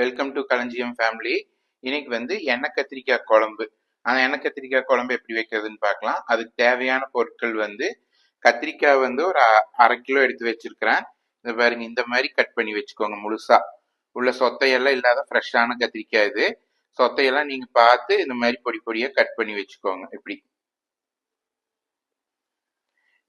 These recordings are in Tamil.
வெல்கம் டு களஞ்சியம் ஃபேமிலி இன்னைக்கு வந்து எண்ணெய் கத்திரிக்காய் குழம்பு. அந்த எண்ணெய் கத்திரிக்காய் குழம்பு எப்படி வைக்கிறதுன்னு பார்க்கலாம். அதுக்கு தேவையான பொருட்கள் வந்து கத்திரிக்காய் வந்து ஒரு அ- அரை கிலோ எடுத்து வச்சிருக்கிறேன். இந்த பாருங்க இந்த மாதிரி கட் பண்ணி வச்சுக்கோங்க முழுசா. உள்ள சொத்தையெல்லாம் இல்லாத ஃப்ரெஷ்ஷான கத்திரிக்காய் இது. சொத்தையெல்லாம் நீங்க பார்த்து இந்த மாதிரி பொடி பொடியா கட் பண்ணி வச்சுக்கோங்க. இப்படி.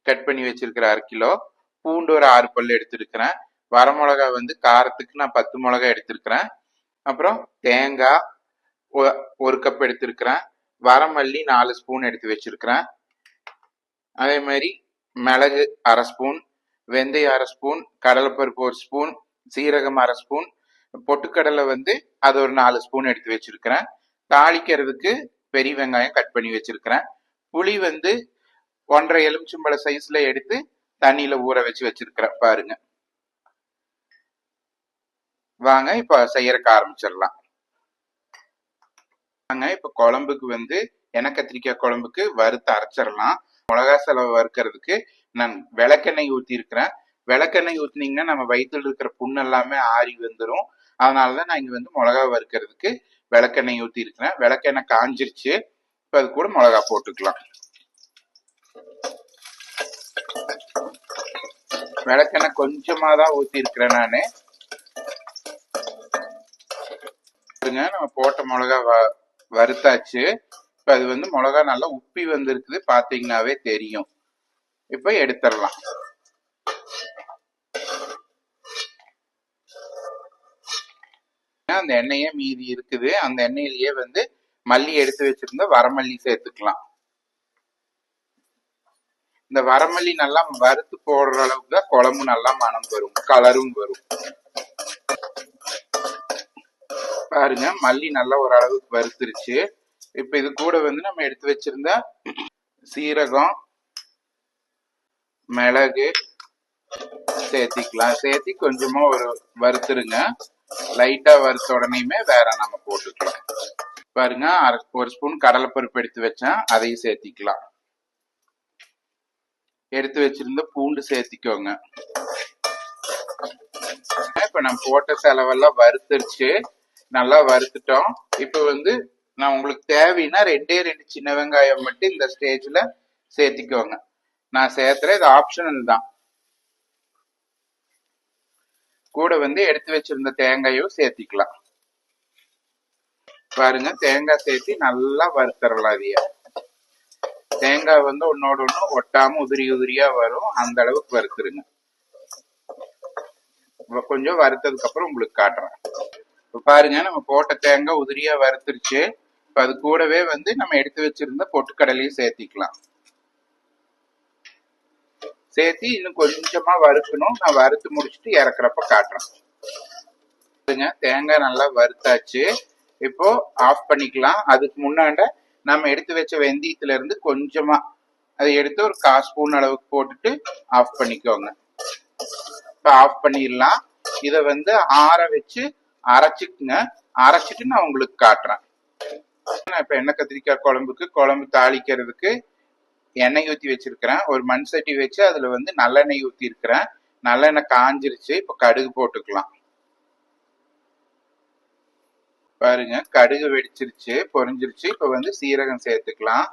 கட் பண்ணி வச்சிருக்கிற அரை கிலோ. பூண்டு ஒரு ஆறு பல் எடுத்திருக்கிறேன். வரமிளகா வந்து காரத்துக்கு நான் பத்து மிளகா எடுத்திருக்கிறேன். அப்புறம் தேங்காய் ஒ- ஒரு கப் எடுத்திருக்கிறேன். வரமல்லி நாலு ஸ்பூன் எடுத்து வச்சிருக்கிறேன். அதே மாதிரி மிளகு அரை ஸ்பூன் வெந்தயம் அரை ஸ்பூன் கடலைப்பருப்பு ஒரு ஸ்பூன் சீரகம் அரை ஸ்பூன் பொட்டுக்கடலை வந்து அது ஒரு நாலு ஸ்பூன் எடுத்து வச்சிருக்கிறேன். தாளிக்கிறதுக்கு பெரிய வெங்காயம் கட் பண்ணி வச்சிருக்கிறேன். புளி வந்து ஒன்றரை எலுமிச்சம்பழ சைஸ்ல எடுத்து தண்ணியில ஊற வச்சு வச்சிருக்கிறேன் பாருங்க. வாங்க இப்ப செய்யறக்க ஆரம்பிச்சிடலாம். வாங்க இப்ப குழம்புக்கு வந்து எண்ணெய் கத்திரிக்காய் குழம்புக்கு வறுத்து அரைச்சிடலாம். மிளகா செலவு வறுக்கிறதுக்கு நான் விளக்கெண்ணெய் ஊத்தி இருக்கிறேன் விளக்கெண்ணெய் ஊத்துனீங்கன்னா நம்ம வயிற்றுல இருக்கிற புண்ணு எல்லாமே ஆறி வந்துடும் அதனாலதான் நான் இங்க வந்து மிளகா வறுக்கிறதுக்கு விளக்கெண்ணெய் ஊத்தி இருக்கிறேன் விளக்கெண்ணெய் காஞ்சிருச்சு. இப்ப அது கூட மிளகா போட்டுக்கலாம். விளக்கெண்ணெய் கொஞ்சமா தான் ஊத்தி இருக்கிறேன் நானு. பாருங்க. நம்ம போட்ட மிளகா வ- வறுத்தாச்சு. இப்ப அது வந்து மிளகா நல்லா உப்பி வந்திருக்குது. பாத்தீங்கன்னாவே தெரியும். இப்ப எடுத்துடலாம். அந்த எண்ணெயே மீதி இருக்குது. அந்த எண்ணெயிலேயே வந்து மல்லி எடுத்து வச்சிருந்தா வரமல்லி சேர்த்துக்கலாம். இந்த வரமல்லி நல்லா வறுத்து போடுற அளவுக்கு தான் குழம்பு நல்லா மனம் வரும். கலரும் வரும். பாருங்க. மல்லி நல்லா ஓரளவுக்கு வறுத்துருச்சு. இப்ப இது கூட வந்து நம்ம எடுத்து வச்சிருந்த சீரகம் மிளகு சேர்த்திக்கலாம். சேர்த்தி கொஞ்சமா ஒரு வறுத்துருங்க. லைட்டா வறுத்த உடனேயுமே வேற நம்ம போட்டுக்கலாம். பாருங்க அரை- ஒரு ஸ்பூன் கடலைப்பருப்பு எடுத்து வச்சேன். அதையும் சேர்த்திக்கலாம். எடுத்து வச்சிருந்த பூண்டு சேர்த்திக்கோங்க. இப்ப நம்ம போட்ட செலவெல்லாம் வறுத்துருச்சு. நல்லா வறுத்துட்டோம். இப்போ வந்து நான் உங்களுக்கு தேவைன்னா ரெண்டே ரெண்டு சின்ன வெங்காயம் மட்டும் இந்த ஸ்டேஜில் சேர்த்திக்கோங்க. நான் சேர்த்துறேன். இது ஆப்ஷனல் தான். கூட வந்து எடுத்து வச்சிருந்த தேங்காயும் சேர்த்திக்கலாம். பாருங்க தேங்காய் சேர்த்து நல்லா வறுத்துறலாம் அதைய தேங்காய் வந்து ஒன்னோட ஒன்று ஒட்டாம உதிரி உதிரியா வரும். அந்த அளவுக்கு வறுத்துருங்க. கொஞ்சம் வறுத்ததுக்கு அப்புறம் உங்களுக்கு காட்டுறேன். இப்ப பாருங்க நம்ம போட்ட தேங்காய் உதிரியா வறுத்துருச்சு. இப்ப அது கூடவே வந்து நம்ம எடுத்து வச்சிருந்த பொட்டுக்கடலையும் சேர்த்திக்கலாம். சேர்த்து இன்னும் கொஞ்சமா வறுக்கணும். நான் வறுத்து முடிச்சுட்டு இறக்குறப்ப காட்டுறேன். பாருங்க, தேங்காய் நல்லா வறுத்தாச்சு. இப்போ ஆஃப் பண்ணிக்கலாம். அதுக்கு முன்னாண்ட நம்ம எடுத்து வச்ச வெந்தயத்துல இருந்து கொஞ்சமா அதை எடுத்து ஒரு கால் ஸ்பூன் அளவுக்கு போட்டுட்டு ஆஃப் பண்ணிக்கோங்க. இப்ப ஆஃப் பண்ணிடலாம். இதை வந்து ஆற வச்சு அரைச்சிக்குங்க. அரைச்சிட்டு நான் உங்களுக்கு காட்டுறேன். நான் இப்ப எண்ணெய் கத்திரிக்காய் குழம்புக்கு குழம்பு தாளிக்கிறதுக்கு எண்ணெய் ஊத்தி வச்சிருக்கிறேன். ஒரு மண் சட்டி வச்சு அதுல வந்து நல்லெண்ணெய் ஊத்தி இருக்கிறேன். நல்லெண்ணெய் காஞ்சிருச்சு. இப்ப கடுகு போட்டுக்கலாம். பாருங்க கடுகு வெடிச்சிருச்சு பொரிஞ்சிருச்சு. இப்ப வந்து சீரகம் சேர்த்துக்கலாம்.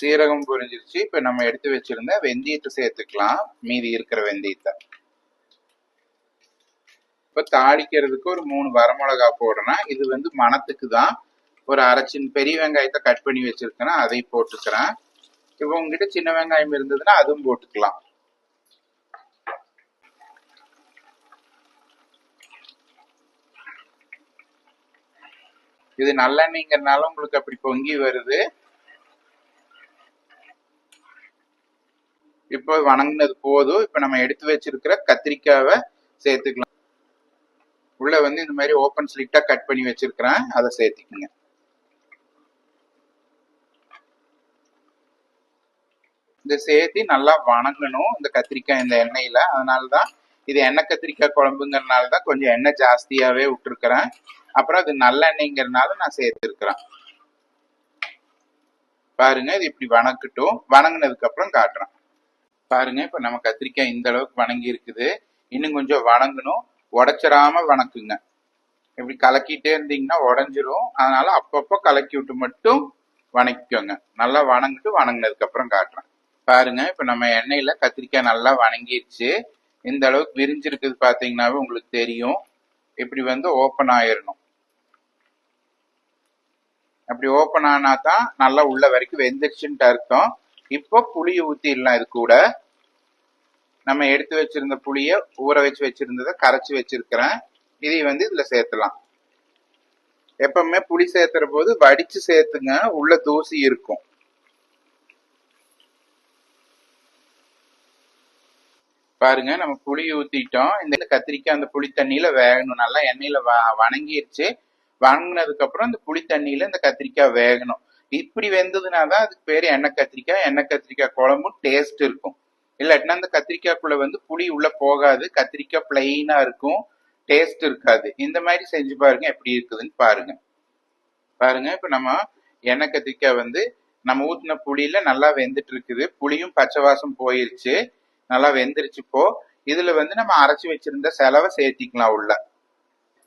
சீரகம் புரிஞ்சிருச்சு. இப்ப நம்ம எடுத்து வச்சிருந்த வெந்தயத்தை சேர்த்துக்கலாம். மீதி இருக்கிற வெந்தயத்தை. இப்ப தாளிக்கிறதுக்கு ஒரு மூணு வரமிளகா போடுறேன். இது வந்து மணத்துக்கு தான் ஒரு அரைச்சின் பெரிய வெங்காயத்தை கட் பண்ணி வச்சிருக்கேன். அதை போட்டுக்கிறேன். இப்போ உங்ககிட்ட சின்ன வெங்காயம் இருந்ததுன்னா அதுவும் போட்டுக்கலாம். இது நல்லெண்ணெய்ங்கிறனால உங்களுக்கு அப்படி பொங்கி வருது. இப்போ வணங்கினது போதும். இப்போ நம்ம எடுத்து வச்சிருக்கிற கத்திரிக்காவை சேர்த்துக்கலாம். உள்ள வந்து இந்த மாதிரி ஓப்பன் ஸ்லிட்டா கட் பண்ணி வச்சிருக்கிறேன். அதை சேர்த்துக்குங்க. இந்த சேர்த்து நல்லா வணங்கணும். இந்த கத்திரிக்காய் இந்த எண்ணெயில. அதனாலதான் இது எண்ணெய் கத்திரிக்காய் குழம்புங்கிறனால தான் கொஞ்சம் எண்ணெய் ஜாஸ்தியாவே விட்டுருக்குறேன். அப்புறம் அது நல்லெண்ணெய்ங்கிறனால நான் சேர்த்துருக்குறேன். பாருங்க இது இப்படி வணக்கட்டும். வணங்கினதுக்கு அப்புறம் காட்டுறேன். பாருங்க இப்ப நம்ம கத்திரிக்காய் இந்த அளவுக்கு வணங்கி இருக்குது. இன்னும் கொஞ்சம் வணங்கணும். உடச்சிடாம வணக்குங்க. இப்படி கலக்கிட்டே இருந்தீங்கன்னா உடஞ்சிரும். அதனால அப்பப்போ கலக்கி விட்டு மட்டும் வணக்கிக்கோங்க. நல்லா வணங்கிட்டு வணங்கினதுக்கு அப்புறம் காட்டுறேன். பாருங்க இப்ப நம்ம எண்ணெயில கத்திரிக்காய் நல்லா வணங்கிருச்சு. இந்த அளவுக்கு விரிஞ்சிருக்குது பாத்தீங்கன்னாவே உங்களுக்கு தெரியும். இப்படி வந்து ஓப்பன் ஆயிடணும் அப்படி ஓப்பன் ஆனா தான் நல்லா உள்ள வரைக்கும் வெந்துருச்சுன்ட்டு அர்த்தம். இப்போ புளியை ஊற்றிடலாம் இது கூட நம்ம எடுத்து வச்சிருந்த புளிய ஊற வச்சு வச்சிருந்ததை கரைச்சி வச்சிருக்கிறேன். இதை வந்து இதுல சேர்த்துலாம். எப்பவுமே புளி சேர்த்துற போது வடிச்சு சேர்த்துங்க. உள்ள தூசி இருக்கும். பாருங்க நம்ம புளி ஊத்திட்டோம். இந்த கத்திரிக்காய் அந்த புளி தண்ணியில வேகணும். நல்லா எண்ணெயில வ- வணங்கிருச்சு. வணங்கினதுக்கு அப்புறம் இந்த புளி தண்ணியில இந்த கத்திரிக்காய் வேகணும். இப்படி வெந்ததுனா தான் அதுக்கு பேர் எண்ணெய் கத்திரிக்காய் எண்ணெய் கத்திரிக்காய் குழம்பும் டேஸ்ட் இருக்கும். இல்லாட்டினா அந்த கத்திரிக்காய்க்குள்ள வந்து புளி உள்ள போகாது. கத்திரிக்காய் பிளெயினா இருக்கும். டேஸ்ட் இருக்காது. இந்த மாதிரி செஞ்சு பாருங்க எப்படி இருக்குதுன்னு பாருங்க. பாருங்க இப்ப நம்ம எண்ணெய் கத்திரிக்காய் வந்து நம்ம ஊத்தின புளியில நல்லா வெந்துட்டு இருக்குது புளியும் பச்சை வாசம் போயிருச்சு. நல்லா வெந்துருச்சு இப்போ. இதுல வந்து நம்ம அரைச்சு வச்சிருந்த செலவை சேர்த்திக்கலாம் உள்ள.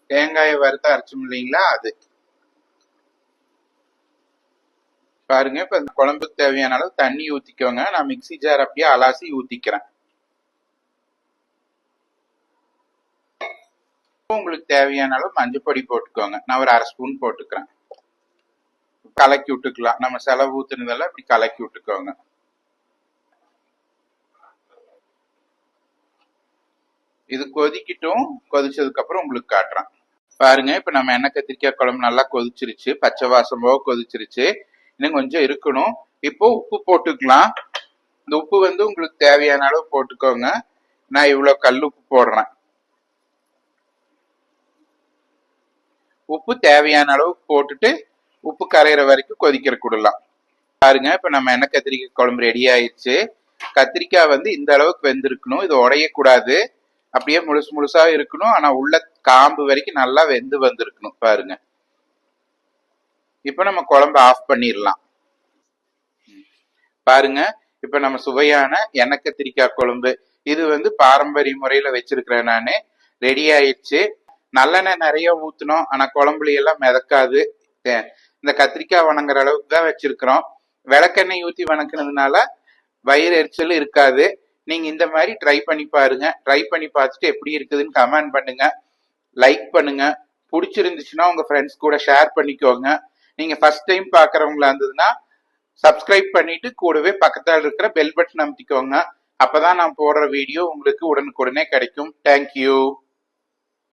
தேங்காயை வறுத்து அரைச்சோம் இல்லைங்களா அது. பாருங்க இப்ப குழம்புக்கு தேவையான அளவு தண்ணி ஊத்திக்கோங்க. நான் மிக்ஸி ஜார் அப்படியே அலாசி ஊத்திக்கிறேன். உங்களுக்கு தேவையான அளவு மஞ்சள் பொடி போட்டுக்கோங்க. நான் ஒரு அரை ஸ்பூன் போட்டுக்கிறேன். கலக்கி விட்டுக்கலாம். நம்ம செலவு ஊத்துனதெல்லாம் இப்படி கலக்கி விட்டுக்கோங்க. இது கொதிக்கட்டும். கொதிச்சதுக்கு அப்புறம் உங்களுக்கு காட்டுறேன். பாருங்க இப்ப நம்ம எண்ணெய் கத்திரிக்காய் குழம்பு நல்லா கொதிச்சிருச்சு. பச்சை வாசம் போக கொதிச்சிருச்சு. இன்னும் கொஞ்சம் இருக்கணும். இப்போ உப்பு போட்டுக்கலாம். இந்த உப்பு வந்து உங்களுக்கு தேவையான அளவு போட்டுக்கோங்க. நான் இவ்வளோ கல் உப்பு போடுறேன். உப்பு தேவையான அளவு போட்டுட்டு உப்பு கரையிற வரைக்கும் கொதிக்கிற கொடுலாம். பாருங்க இப்போ நம்ம எண்ணெய் கத்திரிக்காய் குழம்பு ரெடி ஆயிடுச்சு. கத்திரிக்காய் வந்து இந்த அளவுக்கு வெந்திருக்கணும். இது உடையக்கூடாது. அப்படியே முழுசு முழுசா இருக்கணும். ஆனால் உள்ள காம்பு வரைக்கும் நல்லா வெந்து வந்திருக்கணும். பாருங்க. இப்போ நம்ம குழம்பு ஆஃப் பண்ணிடலாம். பாருங்க இப்போ நம்ம சுவையான எண்ணெய் கத்திரிக்காய் குழம்பு. இது வந்து பாரம்பரிய முறையில் வச்சிருக்கிறேன் நான். ரெடி ஆயிடுச்சு. நல்லெண்ணெய் நிறைய ஊற்றினோம் ஆனால் குழம்புல எல்லாம் மிதக்காது. இந்த கத்திரிக்காய் வணங்குற அளவுக்கு தான் வச்சிருக்கிறோம். விளக்கெண்ணெய் ஊற்றி வணக்கினதுனால வயிறு எரிச்சல் இருக்காது. நீங்க இந்த மாதிரி ட்ரை பண்ணி பாருங்க. ட்ரை பண்ணி பார்த்துட்டு எப்படி இருக்குதுன்னு கமெண்ட் பண்ணுங்க. லைக் பண்ணுங்க. பிடிச்சிருந்துச்சுன்னா உங்க ஃப்ரெண்ட்ஸ் கூட ஷேர் பண்ணிக்கோங்க. நீங்க ஃபர்ஸ்ட் டைம் பாக்குறவங்களா இருந்ததுன்னா சப்ஸ்கிரைப் பண்ணிட்டு கூடவே பக்கத்தில் இருக்கிற பெல் பட்டன் அமைத்திக்கோங்க. அப்பதான் நான் போடுற வீடியோ உங்களுக்கு உடனுக்குடனே கிடைக்கும். தேங்க்யூ